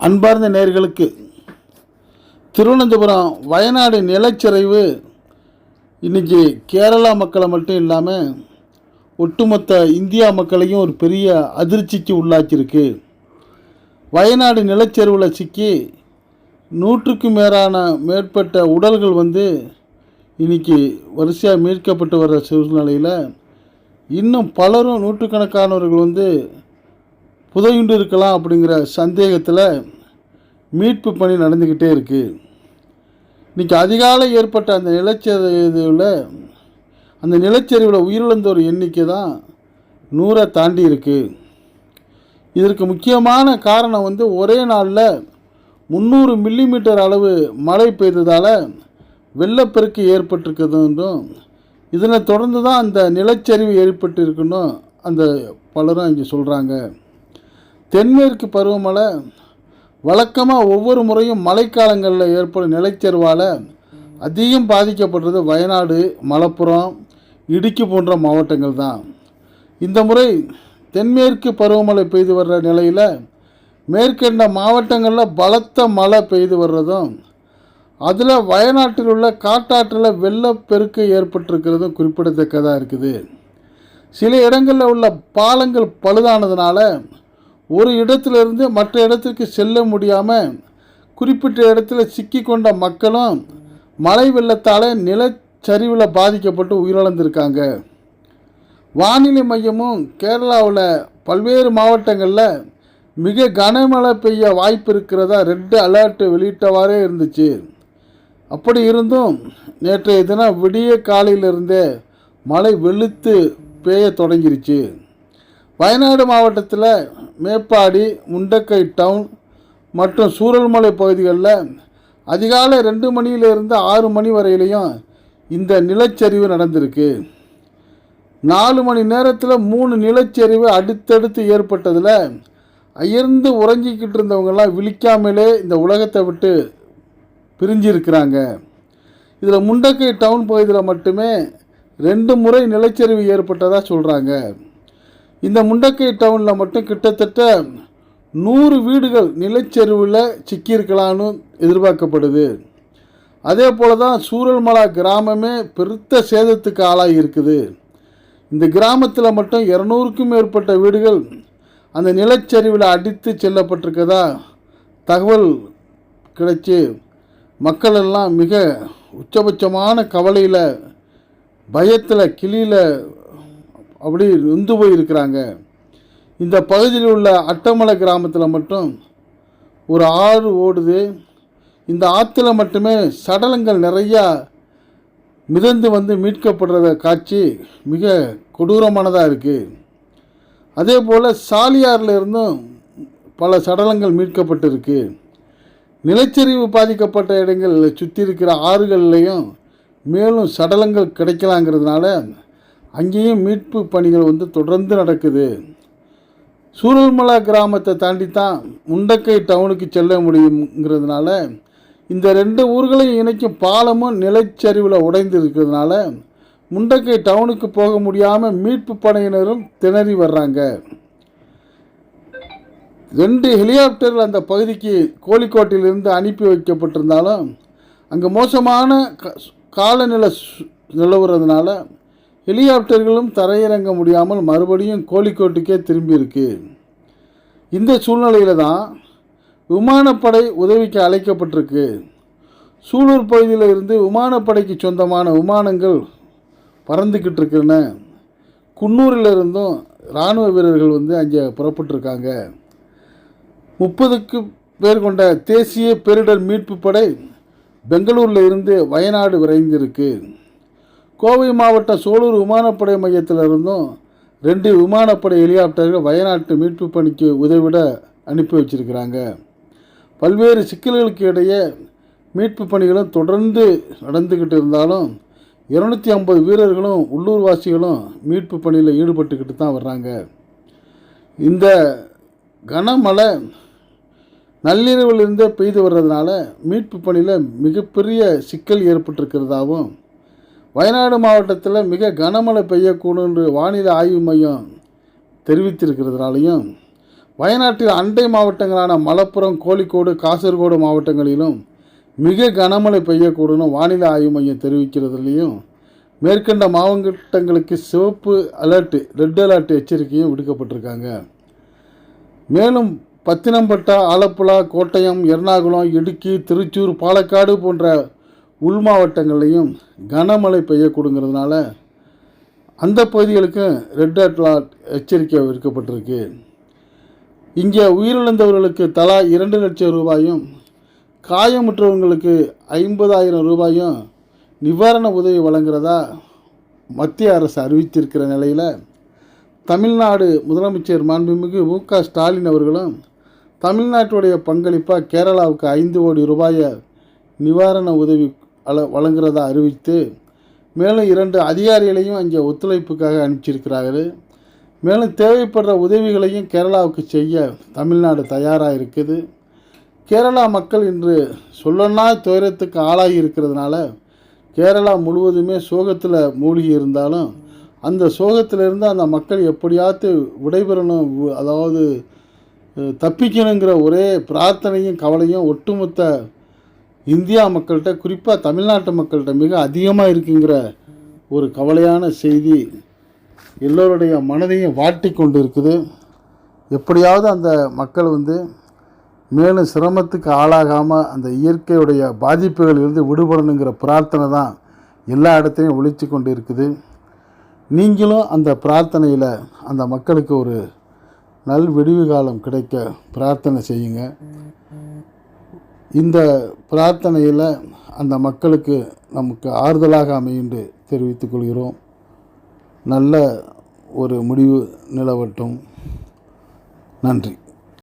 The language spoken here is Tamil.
அன்பார்ந்த நேர்களுக்கு திருவனந்தபுரம் வயநாடு நிலச்சரிவு இன்றைக்கி கேரளா மக்களை மட்டும் இல்லாமல் ஒட்டுமொத்த இந்தியா மக்களையும் ஒரு பெரிய அதிர்ச்சிக்கு உள்ளாக்கியிருக்கு. வயநாடு நிலச்சரிவில் சிக்கி நூற்றுக்கும் மேலான மேற்பட்ட உடல்கள் வந்து இன்னைக்கு வரிசையாக மீட்கப்பட்டு வர்ற சூழ்நிலையில் இன்னும் பலரும் நூற்றுக்கணக்கானவர்கள் வந்து புதையுண்டு இருக்கலாம் அப்படிங்கிற சந்தேகத்தில் மீட்பு பணி நடந்துக்கிட்டே இருக்குது இன்றைக்கி அதிகாலை ஏற்பட்ட அந்த நிலச்சரிவில் அந்த நிலச்சரிவில் உயிரிழந்தோர் எண்ணிக்கை தான் நூறை தாண்டி இருக்குது இதற்கு முக்கியமான காரணம் வந்து ஒரே நாளில் முந்நூறு மில்லிமீட்டர் அளவு மழை பெய்ததால் வெள்ளப்பெருக்கு ஏற்பட்டிருக்கிறதுன்றும் இதனை தொடர்ந்து தான் அந்த நிலச்சரிவு ஏற்பட்டிருக்குன்னு அந்த பலரும் இங்கே சொல்கிறாங்க தென்மேற்கு பருவமழை வழக்கமாக ஒவ்வொரு முறையும் மழைக்காலங்களில் ஏற்படும் நிலச்சரிவால் அதிகம் பாதிக்கப்படுறது வயநாடு மலப்புரம் இடுக்கி போன்ற மாவட்டங்கள் தான். இந்த முறை தென்மேற்கு பருவமழை பெய்து வர்ற நிலையில் மேற்கண்ட மாவட்டங்களில் பலத்த மழை பெய்து வர்றதும் அதில் வயநாட்டில் உள்ள காட்டாற்றில் வெள்ளப்பெருக்கு ஏற்பட்டிருக்கிறதும் குறிப்பிடத்தக்கதாக இருக்குது. சில இடங்களில் உள்ள பாலங்கள் பழுதானதுனால ஒரு இடத்திலிருந்து மற்ற இடத்திற்கு செல்ல முடியாமல் குறிப்பிட்ட இடத்துல சிக்கி கொண்ட மக்களும் மழை வெள்ளத்தால் நிலச்சரிவில் பாதிக்கப்பட்டு உயிரிழந்திருக்காங்க. வானிலை மையமும் கேரளாவில் பல்வேறு மாவட்டங்களில் மிக கனமழை பெய்ய வாய்ப்பு இருக்கிறதா ரெட் அலர்ட் வெளியிட்டவாறே இருந்துச்சு. அப்படி இருந்தும் நேற்றைய தினம் விடிய காலையிலிருந்தே மழை வெளுத்து பெய்ய தொடங்கிருச்சு. வயநாடு மாவட்டத்தில் மேப்பாடி முண்டக்கை டவுன் மற்றும் சூரல்மலை பகுதிகளில் அதிகாலை ரெண்டு மணியிலிருந்து ஆறு மணி வரையிலையும் இந்த நிலச்சரிவு நடந்திருக்கு. நாலு மணி நேரத்தில் மூணு நிலச்சரிவு அடுத்தடுத்து ஏற்பட்டதில் அயர்ந்து உறங்கிக்கிட்டு இருந்தவங்கெல்லாம் விழிக்காமலே இந்த உலகத்தை விட்டு பிரிஞ்சிருக்கிறாங்க. இதில் முண்டக்கை டவுன் பகுதியில் மட்டுமே ரெண்டு முறை நிலச்சரிவு ஏற்பட்டதாக சொல்கிறாங்க இந்த முண்டக்கை டவுனில் மட்டும் கிட்டத்தட்ட நூறு வீடுகள் நிலச்சரிவில் சிக்கியிருக்கலான்னு எதிர்பார்க்கப்படுது. அதே போல தான் சூரல்மலா கிராமமே பெருத்த சேதத்துக்கு ஆளாகி இருக்குது. இந்த கிராமத்தில் மட்டும் இரநூறுக்கும் மேற்பட்ட வீடுகள் அந்த நிலச்சரிவில் அடித்து செல்லப்பட்டிருக்கதா தகவல் கிடைச்சி மக்கள் எல்லாம் மிக உச்சபட்சமான கவலையில் பயத்தில் கிளியில் அப்படி நொந்து போயிருக்கிறாங்க. இந்த பகுதியில் உள்ள அட்டமலை கிராமத்தில் மட்டும் ஒரு ஆறு ஓடுது. இந்த ஆற்றுல மட்டுமே சடலங்கள் நிறையா மிதந்து வந்து மீட்கப்படுறத காட்சி மிக கொடூரமானதாக இருக்குது அதே போல் சாலியாரில் இருந்தும் பல சடலங்கள் மீட்கப்பட்டிருக்கு. நிலச்சரிவு பாதிக்கப்பட்ட இடங்கள் சுற்றி இருக்கிற ஆறுகள்லேயும் மேலும் சடலங்கள் கிடைக்கலாங்கிறதுனால அங்கேயும் மீட்பு பணிகள் வந்து தொடர்ந்து நடக்குது. சூரல்மலா கிராமத்தை தாண்டி தான் முண்டக்கை டவுனுக்கு செல்ல முடியுங்கிறதுனால இந்த ரெண்டு ஊர்களையும் இணைக்கும் பாலமும் நிலச்சரிவில் உடைந்து இருக்கிறதுனால முண்டக்கை டவுனுக்கு போக முடியாமல் மீட்பு படையினரும் திணறி வர்றாங்க. ரெண்டு ஹெலிகாப்டர்கள் அந்த பகுதிக்கு கோழிக்கோட்டிலிருந்து அனுப்பி வைக்கப்பட்டிருந்தாலும் அங்கே மோசமான க- காலநிலை நிலவுறதுனால ஹெலிகாப்டர்களும் தரையிறங்க முடியாமல் மறுபடியும் கோழிக்கோட்டுக்கே திரும்பியிருக்கு. இந்த சூழ்நிலையில் தான் விமானப்படை உதவிக்கு அழைக்கப்பட்டிருக்கு. சூலூர் பகுதியில் இருந்து விமானப்படைக்கு சொந்தமான விமானங்கள் பறந்துக்கிட்டு இருக்குன்னு குன்னூரில் இருந்தும் இராணுவ வீரர்கள் வந்து அங்கே புறப்பட்டிருக்காங்க. முப்பதுக்கு பேர் கொண்ட தேசிய பேரிடர் மீட்பு படை பெங்களூரில் இருந்து வயநாடு விரைந்திருக்கு. கோவை மாவட்ட சோலூர் விமானப்படை மையத்தில் இருந்தும் ரெண்டு விமானப்படை ஹெலிகாப்டர்கள் வயநாட்டு மீட்பு பணிக்கு உதவிட அனுப்பி வச்சிருக்கிறாங்க. பல்வேறு சிக்கல்களுக்கு இடையே மீட்பு பணிகளும் தொடர்ந்து நடந்துக்கிட்டு இருந்தாலும் இருநூத்தி ஐம்பது வீரர்களும் உள்ளூர்வாசிகளும் மீட்பு பணியில் ஈடுபட்டுக்கிட்டு தான் வர்றாங்க. இந்த கனமழை நள்ளிரவிலிருந்தே பெய்து வர்றதுனால மீட்பு பணியில் மிகப்பெரிய சிக்கல் ஏற்பட்டிருக்கிறதாகவும் வயநாடு மாவட்டத்தில் மிக கனமழை பெய்யக்கூடும் என்று வானிலை ஆய்வு மையம் தெரிவித்திருக்கிறதுனாலையும் வயநாட்டில் அண்டை மாவட்டங்களான மலப்புரம் கோழிக்கோடு காசர்கோடு மாவட்டங்களிலும் மிக கனமழை பெய்யக்கூடும்னு வானிலை ஆய்வு மையம் தெரிவிக்கிறதுலையும் மேற்கண்ட மாவட்டங்களுக்கு சிவப்பு அலர்ட் ரெட் அலர்ட் எச்சரிக்கையும் விடுக்கப்பட்டிருக்காங்க. மேலும் பத்தினம்பட்டா ஆலப்புழா கோட்டயம் எர்ணாகுளம் இடுக்கி திருச்சூர் பாலக்காடு போன்ற உள் மாவட்டங்கள்லையும் கனமழை பெய்யக்கூடுங்கிறதுனால அந்த பகுதிகளுக்கும் ரெட் அலர்ட் எச்சரிக்கை விற்கப்பட்டிருக்கு இங்கே உயிரிழந்தவர்களுக்கு தலா இரண்டு லட்சம் ரூபாயும் காயமுற்றவங்களுக்கு ஐம்பதாயிரம் ரூபாயும் நிவாரண உதவி வழங்குறதா மத்திய அரசு அறிவித்திருக்கிற நிலையில் தமிழ்நாடு முதலமைச்சர் மாண்புமிகு மு க ஸ்டாலின் அவர்களும் தமிழ்நாட்டுடைய பங்களிப்பாக கேரளாவுக்கு ஐந்து கோடி ரூபாயை நிவாரண உதவி அள வழங்குறதா அறிவித்து மேலும் இரண்டு அதிகாரிகளையும் அங்கே ஒத்துழைப்புக்காக அனுப்பிச்சிருக்கிறார்கள். மேலும் தேவைப்படுற உதவிகளையும் கேரளாவுக்கு செய்ய தமிழ்நாடு தயாராக இருக்குது. கேரளா மக்கள் இன்று சொல்லனா துயரத்துக்கு ஆளாகி இருக்கிறதுனால கேரளா முழுவதுமே சோகத்தில் மூழ்கி இருந்தாலும் அந்த சோகத்திலிருந்து அந்த மக்கள் எப்படியாவது விடைபெறணும் அதாவது தப்பிக்கணுங்கிற ஒரே பிரார்த்தனையும் கவலையும் ஒட்டுமொத்த இந்தியா மக்கள்கிட்ட குறிப்பாக தமிழ்நாட்டு மக்கள்கிட்ட மிக அதிகமாக இருக்குங்கிற ஒரு கவலையான செய்தி எல்லோருடைய மனதையும் வாட்டி கொண்டு இருக்குது எப்படியாவது அந்த மக்கள் வந்து மேலும் சிரமத்துக்கு ஆளாகாமல் அந்த இயற்கையுடைய பாதிப்புகளிலிருந்து விடுபடணுங்கிற பிரார்த்தனை தான் எல்லா இடத்துலையும் ஒழிச்சு கொண்டு இருக்குது நீங்களும் அந்த பிரார்த்தனையில் அந்த மக்களுக்கு ஒரு நல் விடிவு காலம் கிடைக்க பிரார்த்தனை செய்யுங்க. இந்த பிரார்த்தனையில் அந்த மக்களுக்கு நமக்கு ஆறுதலாக அமையுண்டு தெரிவித்துக் கொள்கிறோம். நல்ல ஒரு முடிவு நிலவட்டும். நன்றி.